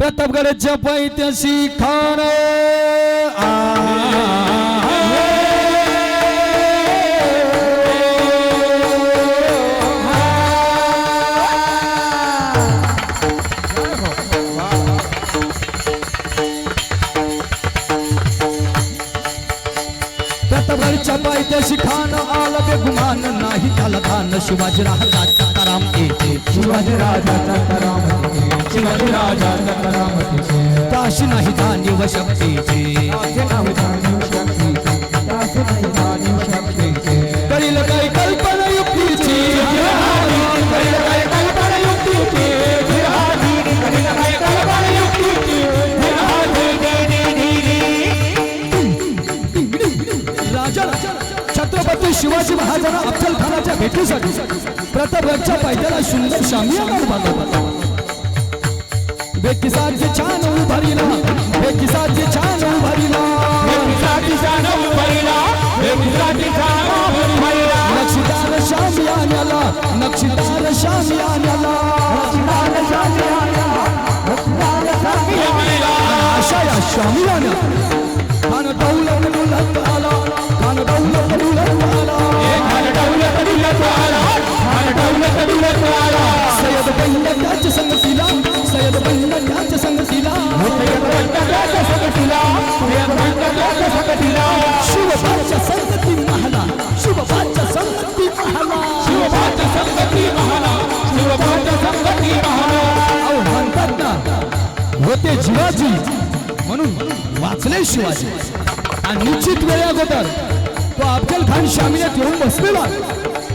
प्रतापगडच्या पैत्याशी खान प्रतापगडच्या पायथ्याशी खान आला बेगुमान नाही. त्याला धान शिवाजी राजा राम येते शिवाजी राजाचा करामतीचे शिवाजी राजाचा करामतीचे ताशी नाही जाणीव शक्तीची. त्याचे नाव छत्रपती शिवाजी महाराजांना अफजल खानाच्या भेटीसाठी प्रतापगडच्या पायथ्याला सुंदर शामियाना उभारला भेटीसाठी छान उभारी होते जिवाजी म्हणून वाचले शिवाजी. आणि निश्चित वेळे अगोदर तो अफजल खान शामियात येऊन बसलेला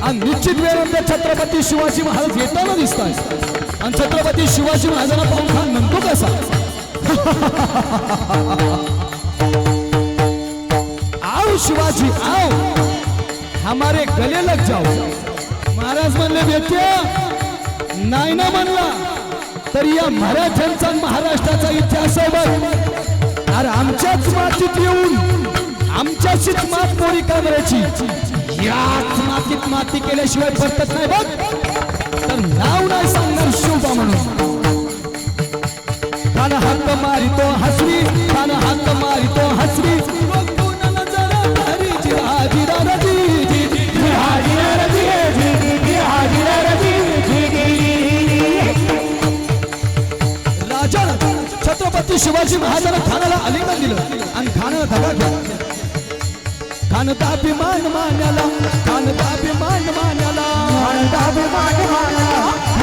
आणि निश्चित वेळेमध्ये छत्रपती शिवाजी महाराज येताना दिसतात आणि छत्रपती शिवाजी महाराजांना पाहून खान म्हणतो कसा? आओ शिवाजी आओ. हमारे गले लग जाओ. महाराज म्हणले बेट्या नाही ना म्हणला तर या मराठ्यांचा आणि महाराष्ट्राचा इतिहास अरे आमच्याच मातीत येऊन आमच्याशीच मात मोडी करायची? याच मातीत माती केल्याशिवाय फरकत नाही बघ. तर नाव नाही सांगणार शिवबा म्हणून. कान हात मारितो हसरी कान हात मारितो हसरी. राजा छत्रपती शिवाजी महाराजांना खानाला अलिंगन दिलं आणि खानाला धगा घ्या ताभिमान मान्याला ताभिमान मान्याला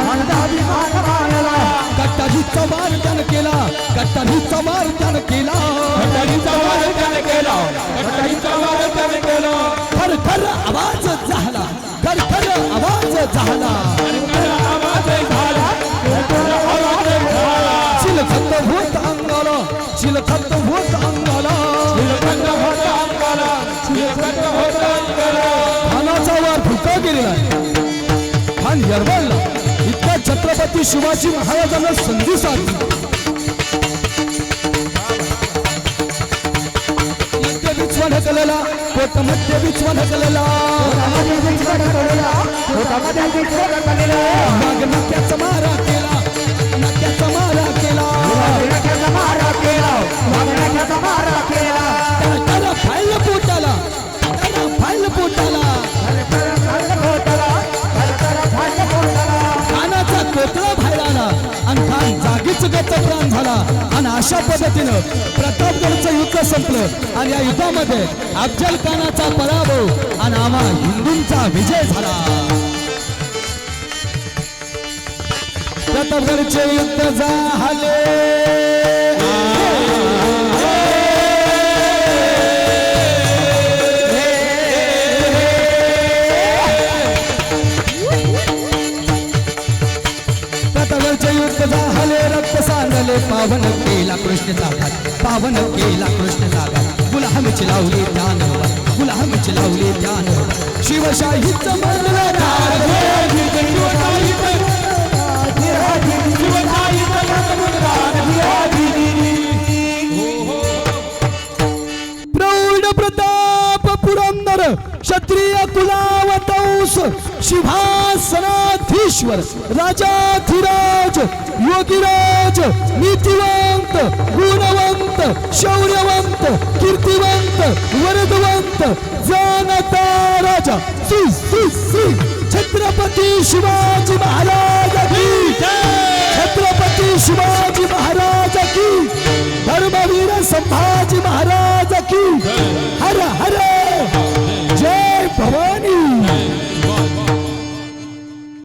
मानदाभिमान मानला. कट्टाजीचा मार त्यानं केला कट्टाजीचा मार त्यानं केला कटारीचा वार त्याने केला, कटारीचा वार त्याने केला. खर खर आवाज झाला खर खर आवाज झाला आवाज झाला, तर आवाज झाला. चिलखत होत अंगाला चिलखत छत्रपती शिवाजी महाराजांना संधी साधली ढकलला पोटमध्ये बिचवा ढकलला पोटामध्ये विचवा ढकलला, विचवा मारा केला. जागीच प्राण झाला. आणि अशा पद्धतीनं प्रतापगडचं युद्ध संपलं. आणि या युद्धामध्ये अफजल खानाचा पराभव आणि आम्हा हिंदूंचा विजय झाला. प्रतापगडचे युद्ध झाले. युक्त झाले रक्त सांगले पावन केला कृष्ण घात पावन केला कृष्ण घात गुलामीची लावली ध्यान गुलामीची लावली ध्यान शिवशाहीच प्रौढ प्रताप पुरंदर क्षत्रिय कुलावतंस शिवासनाधीश परमेश्वर राजा धीराज योगीराज नीतिवंत गुणवंत शौर्यवंत कीर्तिवंत वरदवंत जनता राजा. श्री श्री श्री छत्रपती शिवाजी महाराज छत्रपती शिवाजी महाराज